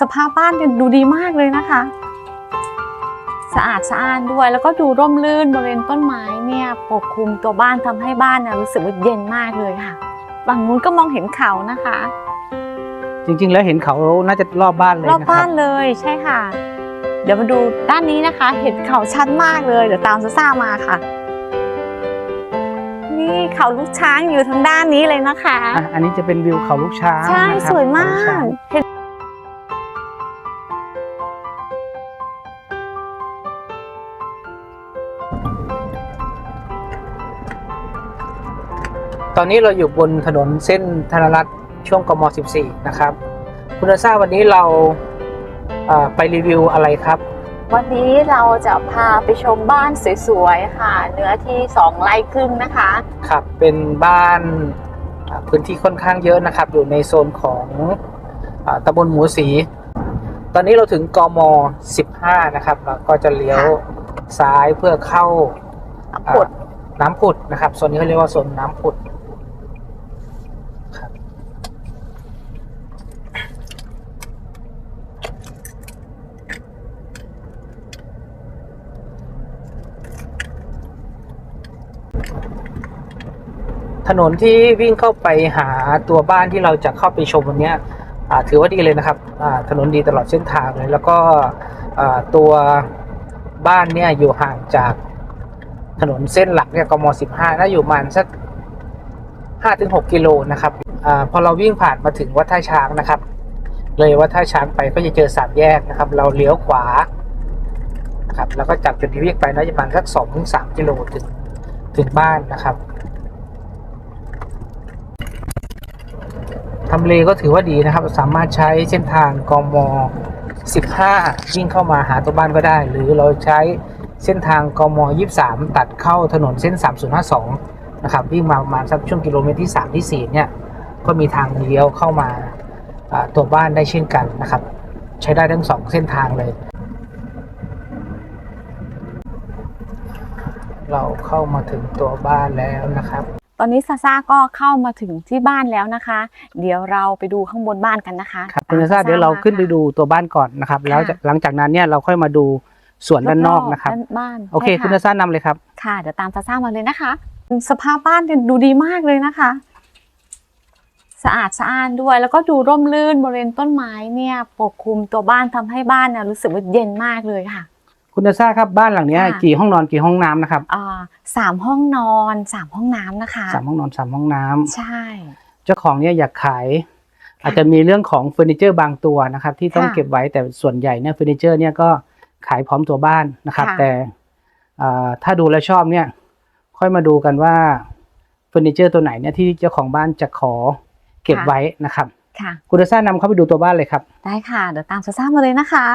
สภาพบ้านเนี่ยดูดีมากเลยนะคะ สะอาดสะอ้านด้วยแล้วก็ดูร่มรื่นบริเวณต้นไม้เนี่ยปกคลุมตัวบ้านทำให้บ้านเนี่ยรู้สึกว่าเย็นมากเลยค่ะฝั่งนู้นก็มองเห็นเขานะคะ จริงๆ แล้วเห็นเขาน่าจะรอบบ้านเลยรอบนะคบ้ารับนเลยใช่ค่ะ เดี๋ยวมาดูด้านนี้นะคะ เห็นเขาชัดมากเลยเดี๋ยวตามซาซ่ามาค่ะ นี่เขาลูกช้างอยู่ทางด้านนี้เลยนะคะอะอันนี้จะเป็นวิวเขาลูกช้างใช่นะครับสวยมาเขลูช้กงเห็น อนนี้เราอยู่บนถนนเส้นธนรัตน์ช่วงกม 14 นะครับ คุณอาซาวันนี้เราเอ่อไปรีวิวอะไรครับ วันนี้เราจะพาไปชมบ้านสวยๆค่ะ เนื้อที่สองไร่ครึ่งนะคะ ครับเป็นบ้านอ่าพื้นที่ค่อนข้างเยอะนะครับ อยู่ในโซนของอาตำบลหมูสี ตอนนี้เราถึงกม 15 นะครับ เราก็จะเลี้ยวซ้ายเพื่อเข้าผดอ่าน้ำผุดนะครับโซนนี้เขาเรียกว่าโซนน้ำผุด ถนนที่วิ่งเข้าไปหาตัวบ้านที่เราจะเข้าไปชมวันนี้ถือว่าดีเลยนะครับถนนดีตลอดเส้นทางเลย แล้วก็ตัวบ้านเนี่ยอยู่ห่างจากถนนเส้นหลักเนี่ยกม 15น่าอยู่ประมาณสัก5-6กิโลนะครับอพอเราวิ่งผ่านมาถึงวัดท่าช้างนะครับ เลยวัดท่าช้างไปก็จะเจอสามแยกนะครับ เราเลี้ยวขวานะครับแล้วก็จับจุดที่วิ่งไปน่าจะประมาณสัก2-3กิโลถึงถึงบ้านนะครับ ทำเลก็ถือว่าดีนะครับ สามารถใช้เส้นทางกม 15 วิ่งเข้ามาหาตัวบ้านก็ได้ หรือเราใช้เส้นทางกม 23 ตัดเข้าถนนเส้น 3052 นะครับวิ่งมาประมาณสักช่วงกิโลเมตรที่ 3 ที่ 4 เนี่ย ก็มีทางเลี้ยวเข้ามาอ่าตัวบ้านได้เช่นกันนะครับ ใช้ได้ทั้งสองเส้นทางเลย เราเข้ามาถึงตัวบ้านแล้วนะครับ ตอนนี้ซาซ่าก็เข้ามาถึงที่บ้านแล้วนะคะ เดี๋ยวเราไปดูข้างบนบ้านกันนะคะครับคุณซาตมเดี๋ยวเรามขึ้นไปค่ะดูตัวบ้านก่อนนะครับ แล้วจะหลังจากนั้นเนี่ยเราค่อยมาดูส่วนด้านนอกนะครับด้านบ้านโอเคใช่คุณซานำเลยครับค่ะเดี๋ยวตามซาซ่ามาเลยนะคะ สภาพบ้านเนี่ยดูดีมากเลยนะคะ สะอาดสะอ้านด้วย แล้วก็ดูร่มรื่นบริเวณต้นไม้เนี่ยปกคลุมตัวบ้านทำให้บ้านเนี่ยรู้สึกว่าเย็นมากเลยค่ะ คุณซาครับบ้านหลังเนี้ยค่ะ กี่ห้องนอนกี่ห้องน้ำนะครับอ่าสามห้องนอนสามห้องน้ำนะคะ สามห้องนอนสามห้องน้ำใช่ เจ้าของเนี่ยอยากขายอาจจะมีเรื่องของเฟอร์นิเจอร์บางตัวนะครับ ที่ต้องค่ะเก็บไว้แต่ส่วนใหญ่เนี่ยเฟอร์นิเจอร์เนี่ยก็ขายพร้อมตัวบ้านนะครับ ค่ะ แต่อ่าถ้าดูแล้วชอบเนี่ย ค่อยมาดูกันว่าเฟอร์นิเจอร์ตัวไหนเนี่ยที่เจ้าของบ้านจะขอเก็บไว้นะครับ ค่ะ คุณซ่านำเข้าไปดูตัวบ้านเลยครับ ได้ค่ะ เดี๋ยวตามซาซ่ามาเลยนะคะ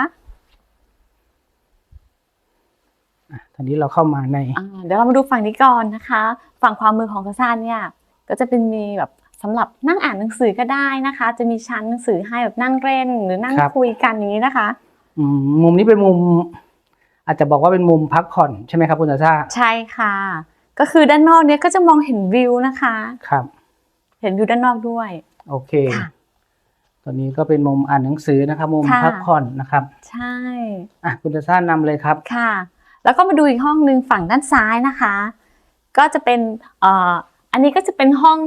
ตอนนี้เราเข้ามาในอ่าเดี๋ยวเรามาดูฝั่งนี้ก่อนนะคะ ฝั่งความมือของซาซ่าเนี่ยก็จะเป็นมีแบบสำหรับนั่งอ่านหนังสือก็ได้นะคะ จะมีชั้นหนังสือให้แบบนั่งเล่นหรือนั่งครับคุยกันอย่างนี้นะคะอืมมุมนี้เป็นมุม อาจจะบอกว่าเป็นมุมพักผ่อนใช่ไหมครับคุณซ่าใช่ค่ะ ก็คือด้านนอกเนี่ยก็จะมองเห็นวิวนะคะครับ เห็นวิวด้านนอกด้วย โอเคค่ะตอนนี้ก็เป็นมุมอ่านหนังสือนะครับ มุมค่ะพักผ่อนนะครับ ใช่อะคุณซ่านำเลยครับค่ะ แล้วก็มาดูอีกห้องหนึ่งฝั่งด้านซ้ายนะคะ ก็จะเป็นเอ่ออันนี้ก็จะเป็นห้อง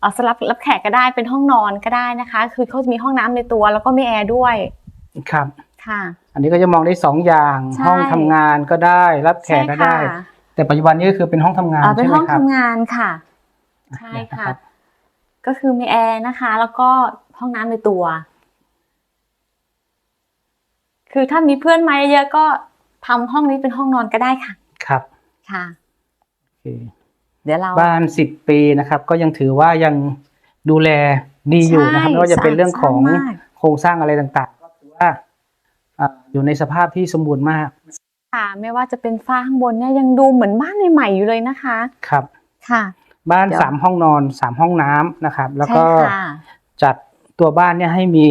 เอ่อสำหรับรับแขกก็ได้เป็นห้องนอนก็ได้นะคะ คือเขาจะมีห้องน้ำในตัว แล้วก็มีแอร์ด้วยครับค่ะ อันนี้ก็จะมองได้สองอย่างใช่ห้องทำงานก็ได้ รับแขกก็ได้ใช่ค่ะแต่ปัจจุบันนี้ก็คือเป็นห้องทำงานเอ่อเป็นใช่ไหมห้องครับทำงานค่ะใช่เนี่ยนะค่ะรับก็คือมีแอร์นะคะ แล้วก็ห้องน้ำในตัว คือถ้ามีเพื่อนมาเยอะๆก็ ทำห้องนี้เป็นห้องนอนก็ได้ค่ะ ครับค่ะโอเคเดี๋ยวเราบ้านสิบปีนะครับ ก็ยังถือว่ายังดูแลดีอยู่นะครับใช่ไม่ว่าจะเป็นเรื่องของสะอาดมากโครงสร้างอะไรต่างๆ ก็ถือว่าอ่าอยู่ในสภาพที่สมบูรณ์มากค่ะ ไม่ว่าจะเป็นฝ้าข้างบนเนี่ยยังดูเหมือนบ้านใหม่ๆอยู่เลยนะคะ ครับ ค่ะ บ้านเดี๋ยวสามห้องนอนสามห้องน้ำนะครับ แล้วก็ใช่ค่ะจัดตัวบ้านเนี่ยให้มี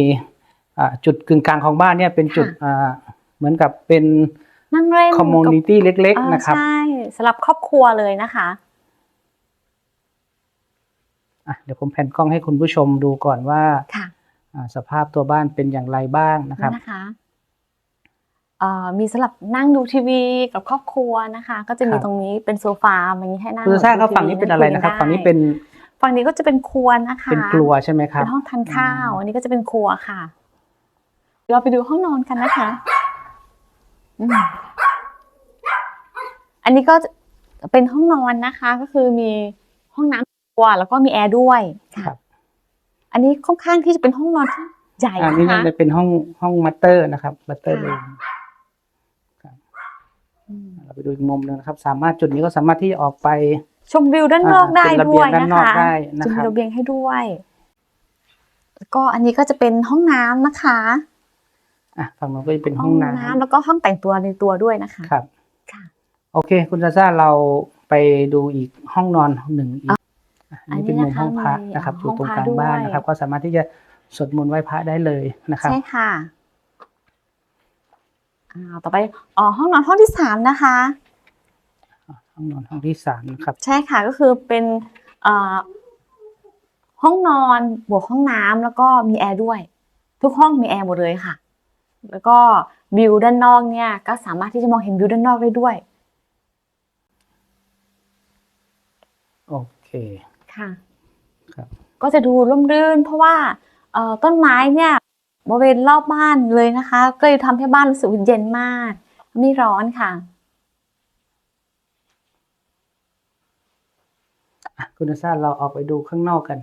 อ่าจุดกึ่งกลางของบ้านเนี่ยเป็นจุดค่ะอ่าเหมือนกับเป็น นั่งเล่นคอมมูนิตี้เล็กเอ่อๆนะครับ ใช่สำหรับครอบครัวเลยนะคะอะเดี๋ยวผมแผ่นกล้องให้คุณผู้ชมดูก่อนว่าค่ะอ่าสภาพตัวบ้านเป็นอย่างไรบ้างนะครับนี่นะคะเอ่อมีสำหรับนั่งดูทีวีกับครอบครัวนะคะ ก็จะมีครับตรงนี้เป็นโซฟาอย่างนี้ให้นั่งคุณซ่าครับดูทีวีฝั่งนี้เป็นอะไรนะครับคุยกัฝั่งนี้เป็นฝั่งนี้ก็จะเป็นครัวนะคะ เป็นครัวใช่ไหมครับเป็นห้องทานข้าวอืมอันนี้ก็จะเป็นครัวค่ะเดี๋ยวเราไปดูห้องนอนกันนะคะ อืมอันนี้ก็จะเป็นห้องนอนนะคะ ก็คือมีห้องน้ำครัวแล้วก็มีแอร์ด้วยค่ะครับ อันนี้ค่อนข้างที่จะเป็นห้องนอนที่ใหญ่อันนี้นะคะจะเป็นห้องห้องมัตเตอร์นะครับมัตเตอร์เลค่ะยอืมเราไปดูอีกมุมหนึงนะครับ สามารถจุดนี้ก็สามารถที่จะออกไป ชมวิวด้านนอกอ่าได้เป็นระเบีด้ยงวยด้านนะนอกคะได้นะจะคมีรับระเบียงให้ด้วยแล้วก็อันนี้ก็จะเป็นห้องน้ำนะคะ อะฝั่งนู้นก็จะเป็นห้องน้ำแล้วก็ห้องแต่งตัวในตัวด้วยนะคะครับค่ะโอเค คุณซาซ่าเราไปดูอีกห้องนอนหนึ่งอีกอะอันนี้เป็นมุมห้องพระนะครับอยู่ตรงกลางบ้านนะครับ ก็สามารถที่จะสวดมนต์ไหว้พระได้เลยนะครับใช่ค่ะอ่าต่อไปอ๋อห้องนอนห้องที่สามนะคะห้องนอนห้องที่สามนะครับ ใช่ค่ะก็คือเป็นเอ่อห้องนอนบวกห้องน้ำแล้วก็มีแอร์ด้วย ทุกห้องมีแอร์หมดเลยค่ะ แล้วก็วิวด้านนอกเนี่ยก็สามารถที่จะมองเห็นวิวด้านนอกได้ด้วย โอเค ค่ะครับก็จะดูร่มรื่น เพราะว่าเอ่อต้นไม้เนี่ยบริเวณรอบบ้านเลยนะคะ ก็เลยทำให้บ้านรู้สึกว่าเย็นมาก ไม่ร้อนค่ะอะคุณซาซ่าเราออกไปดูข้างนอกกัน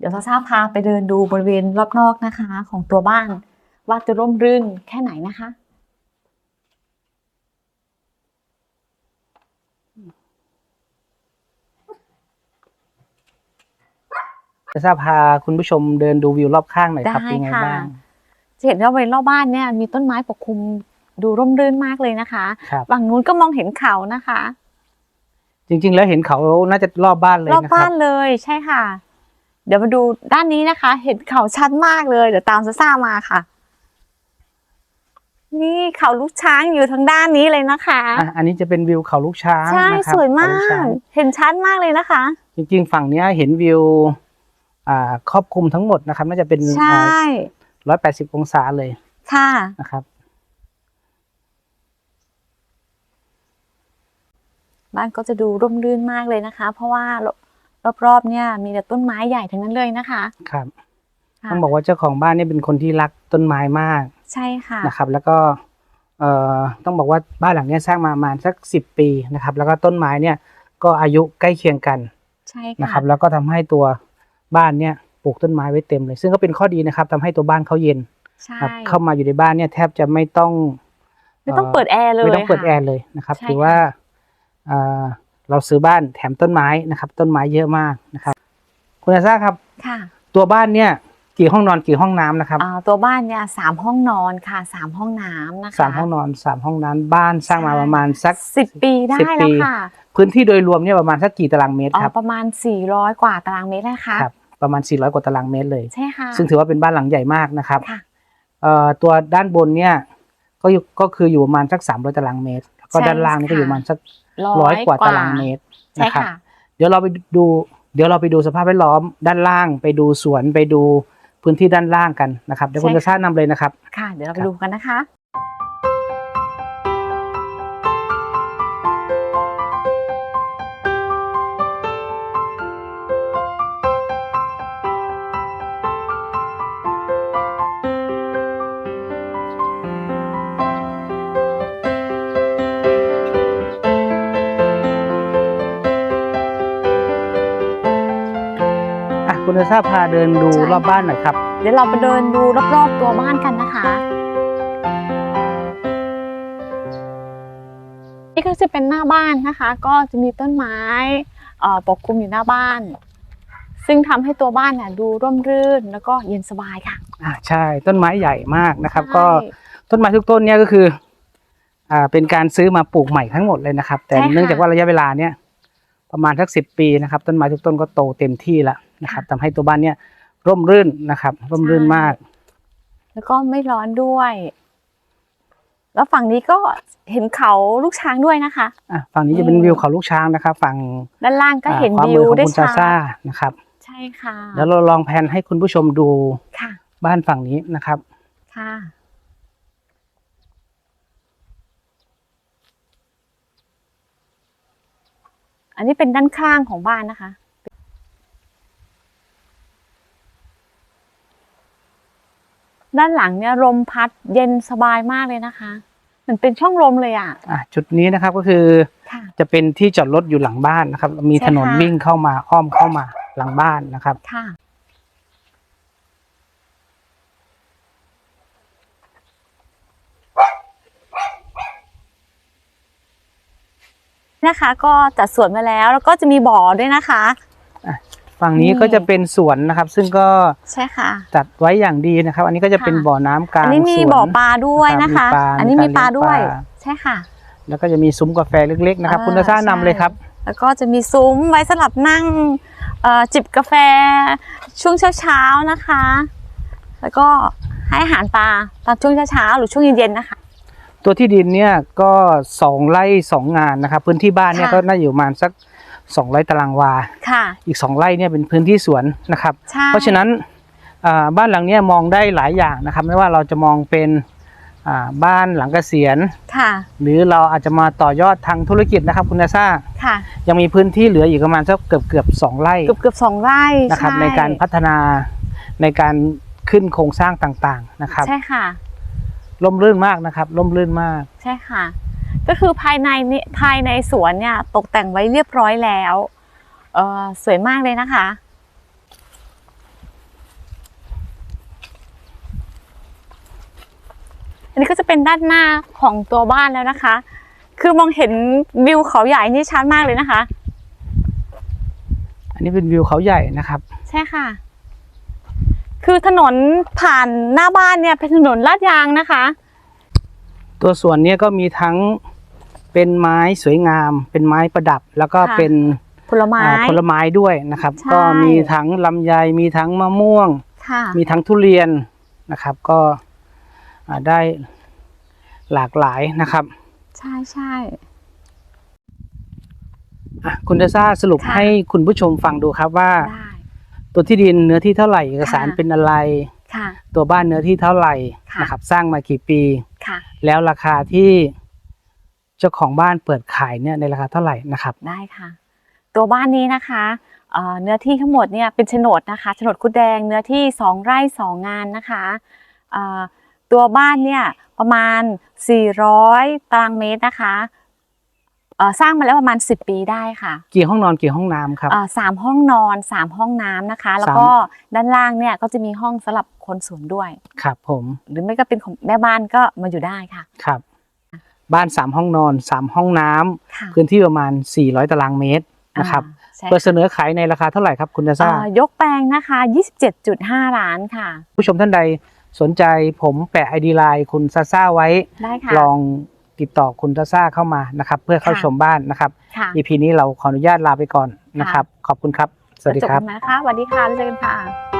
เดี๋ยวซาซาพาไปเดินดูบริเวณรอบนอกนะคะ ของตัวบ้านว่าจะร่มรื่นแค่ไหนนะคะจะทราบพาคุณผู้ชมเดินดูวิวรอบข้างหน่อยครับได้เป็นไงค่ะบ้างจะเห็นว่าบริเวณรอบบ้านเนี่ยมีต้นไม้ปกคลุมดูร่มรื่นมากเลยนะคะครับฝั่งนู้นก็มองเห็นเขานะคะ จริงๆ แล้วเห็นเขาน่าจะรอบบ้านเลยรอบนะคบ้ารับนเลยใช่ค่ะ เดี๋ยวมาดูด้านนี้นะคะ เห็นเขาชัดมากเลย เดี๋ยวตามซาซ่ามาค่ะ นี่เขาลูกช้างอยู่ทางด้านนี้เลยนะคะ อะอันนี้จะเป็นวิวเขาลูกช้างใช่นะครับสวยมาเขลูช้ก ง เห็นชัดมากเลยนะคะ จริงๆ ฝั่งเนี้ยเห็นวิวอ่าครอบคลุมทั้งหมดนะครับ น่าจะเป็นใช่ ร้อยแปดสิบองศาเลยค่ะ นะครับ บ้านก็จะดูร่มรื่นมากเลยนะคะ เพราะว่าร อบๆเนี่ยมีแต่ต้นไม้ใหญ่ทั้งนั้นเลยนะคะครับค่ะต้องบอกว่าเจ้าของบ้านเนี่ยเป็นคนที่รักต้นไม้มาก ใช่ค่ะนะครับ แล้วก็เอ่อต้องบอกว่าบ้านหลังเนี้ยสร้างมาประมาณสักสิบปีนะครับ แล้วก็ต้นไม้เนี่ยก็อายุใกล้เคียงกันใช่นะคค่ะรับ แล้วก็ทำให้ตัวบ้านเนี่ยปลูกต้นไม้ไว้เต็มเลย ซึ่งก็เป็นข้อดีนะครับทำให้ตัวบ้านเขาเย็นใช่ครับเข้ามาอยู่ในบ้านเนี่ยแทบจะไม่ต้อง ไม่ต้องเปิดแอร์เลยไม่ต้องเปิดค่ะแอร์เลยนะครับใช่ถือว่า เอ่อเราซื้อบ้านแถมต้นไม้นะครับ ต้นไม้เยอะมากนะครับ คุณอาซาครับ ค่ะ ตัวบ้านเนี่ยกี่ห้องนอนกี่ห้องน้ำนะครับอ่าตัวบ้านเนี่ยสามห้องนอนค่ะสามห้องน้ำนะคะสามห้องนอนสามห้องน้ำบ้านสร้างมาประมาณสักสิบปีได้สิบแล้วปีค่ะพื้นที่โดยรวมเนี่ยประมาณสักกี่ตารางเมตรอ๋อครับประมาณสี่ร้อยกว่าตารางเมตรนะคะครับประมาณ 400 กว่าตารางเมตรเลย ใช่ค่ะ ซึ่งถือว่าเป็นบ้านหลังใหญ่มากนะครับค่ะ เอ่อตัวด้านบนเนี่ยก็อยู่ก็คืออยู่ประมาณสักสามร้อยตารางเมตรแล้ว ก็ใช่ด้านล่างนี่ก็อยู่ประมาณสักร้ร้ออยยกว่าตารางเมตรใช่นะครับค่ะเดี๋ยวเราไปดูเดี๋ยวเราไปดูสภาพแวดล้อมด้านล่าง ไปดูสวนไปดูพื้นที่ด้านล่างกันนะครับเดี๋ยวคุณใช่จะค่ะชาตินำเลยนะครับ ค่ะ เดี๋ยวเราคไปรับดูกันนะคะ อะคุณจะชาติพาเดินดูใช่รอบบ้านหน่อยครับ เดี๋ยวเราไปเดินดูรอบๆตัวบ้านกันนะคะ นี่ก็จะเป็นหน้าบ้านนะคะ ก็จะมีต้นไม้เอ่อปกคลุมอยู่หน้าบ้าน ซึ่งทำให้ตัวบ้านเนี่ยดูร่มรื่นแล้วก็เย็นสบายค่ะอ่าใช่ต้นไม้ใหญ่มากนะครับใช่ก็ต้นไม้ทุกต้นเนี่ยก็คืออ่าเป็นการซื้อมาปลูกใหม่ทั้งหมดเลยนะครับ แต่ใช่ค่ะเนื่องจากว่าระยะเวลาเนี่ย ประมาณสักสิบปีนะครับต้นไม้ทุกต้นก็โตเต็มที่แล้วนะครับทำให้ตัวบ้านเนี่ยร่มรื่นนะครับ ร่มรื่นมาก แล้วก็ไม่ร้อนด้วย แล้วฝั่งนี้ก็เห็นเขาลูกช้างด้วยนะคะอะฝั่งนี้จะเป็นอืมวิวเขาลูกช้างนะครับ ฝั่งด้านล่างก็อ่าเห็นขวาวิมืวอของได้คุณชัซาซ่าดนะครับ ใช่ค่ะเดี๋ยวเราลองแพนให้คุณผู้ชมดูค่ะบ้านฝั่งนี้นะครับ ค่ะ อันนี้เป็นด้านข้างของบ้านนะคะ ด้านหลังเนี่ยลมพัดเย็นสบายมากเลยนะคะเหมือนเป็นช่องลมเลยอะอะจุดนี้นะครับก็คือค่ะ จะเป็นที่จอดรถอยู่หลังบ้านนะครับ มีใช่ถนนค่ะ วิ่งเข้ามาอ้อมเข้ามาหลังบ้านนะครับ ค่ะ นะคะ ก็จัดสวนมาแล้วแล้วก็จะมีบ่อด้วยนะคะ ฝั่งนี้นี่ก็จะเป็นสวนนะครับ ซึ่งก็ใช่ค่ะ จัดไว้อย่างดีนะครับ อันนี้ก็จะเป็นค่ะ บ่อน้ำกลาอังนนี้มีสวนบ่อปลาด้วยนะคะมีปลาอันนี้มีมีการปลาด้วยเลี้ยงปลาใช่ค่ะแล้วก็จะมีซุ้มกาแฟเล็กๆนะครับ อ่าคุณตาซ่านำเลยครับแล้วก็จะมีซุ้มไว้สำหรับนั่งเอ่อจิบกาแฟช่วงเช้าๆนะคะ แล้วก็ให้อาหารปลาตอนช่วงเช้าๆหรือช่วงเย็นๆนะคะ ตัวที่ดินเนี่ยก็สองไร่สองงานนะครับพื้นที่บ้านเนี่ยค่ะ ก็น่าอยู่ประมาณสักสองไร่ตารางวา ค่ะ อีกสองไร่เนี่ยเป็นพื้นที่สวนนะครับ ใช่ เพราะฉะนั้นอ่าบ้านหลังเนี้ยมองได้หลายอย่างนะครับ ไม่ว่าเราจะมองเป็นอ่าบ้านหลังเกษียณ ค่ะ หรือเราอาจจะมาต่อยอดทางธุรกิจนะครับคุณนาซาค่ะ ยังมีพื้นที่เหลืออีกประมาณสักเกือบเกือบสองไร่เกือบเกือบสองไร่นะครับช่ในการพัฒนาในการขึ้นโครงสร้างต่างๆนะครับ ใช่ค่ะ ร่มรื่นมากนะครับร่มรื่นมาก ใช่ค่ะ ก็คือภายในนี่ภายในสวนเนี่ยตกแต่งไว้เรียบร้อยแล้วเออสวยมากเลยนะคะ อันนี้ก็จะเป็นด้านหน้าของตัวบ้านแล้วนะคะ คือมองเห็นวิวเขาใหญ่นี่ชัดมากเลยนะคะ อันนี้เป็นวิวเขาใหญ่นะครับ ใช่ค่ะ คือถนนผ่านหน้าบ้านเนี่ยเป็นถนนลาดยางนะคะ ตัวสวนเนี้ก็มีทั้งเป็นไม้สวยงาม เป็นไม้ประดับ แล้วก็ค่ะ เป็นผลไม้ อ่าผลไม้ด้วยนะครับ ใช่ ก็มีทั้งลำไยมีทั้งมะม่วง ค่ะ มีทั้งทุเรียนนะครับ ก็อ่าได้หลากหลายนะครับใช่ใช่ อะคุณเดซ่าสรุปค่ะ ให้คุณผู้ชมฟังดูครับว่า ได้ ตัวที่ดินเนื้อที่เท่าไหร่เอกสารค่ะเป็นอะไร ค่ะ ตัวบ้านเนื้อที่เท่าไหร่ค่ะ นะครับ สร้างมากี่ปี ค่ะ แล้วราคาที่เจ้าของบ้านเปิดขายเนี่ยในราคาเท่าไหร่นะครับ ได้ค่ะ ตัวบ้านนี้นะคะเอ่อเนื้อที่ทั้งหมดเนี่ยเป็นโฉนดนะคะโฉนดคุดแดงเนื้อที่สองไร่สองงานนะคะเอ่อตัวบ้านเนี่ยประมาณ 400 ตารางเมตรนะคะ เอ่อสร้างมาแล้วประมาณ 10 ปีได้ค่ะกี่ห้องนอนกี่ห้องน้ำครับ เอ่อสามห้องนอนสามห้องน้ำนะคะ แล้วก็ด้านล่างเนี่ยก็จะมีห้องสำหรับคนสวนด้วย ครับผมหรือไม่ก็เป็นของแม่บ้านก็มาอยู่ได้ค่ะครับ บ้านสามห้องนอนสามห้องน้ำค่ะพื้นที่ประมาณ 400 ตารางเมตรนะครับอ่าใช่เปิดเสนอขายในราคาเท่าไหร่ครับคุณดาซ่าเอ่อยกแปลงนะคะ 27.5 ล้านค่ะ ผู้ชมท่านใดสนใจผมแปะไอดีไลน์คุณซาซ่าไว้ ได้ค่ะ ลอง ติดต่อคุณซาซ่าเข้ามานะครับ เพื่อเข้าค่ะชมบ้านนะครับ ค่ะ EP นี้เราขออนุญาตลาไปก่อนนะครับ ขอบคุณครับ สวัสดีจบครับกันนะคะสวัสดีค่ะแล้วเจอกันค่ะ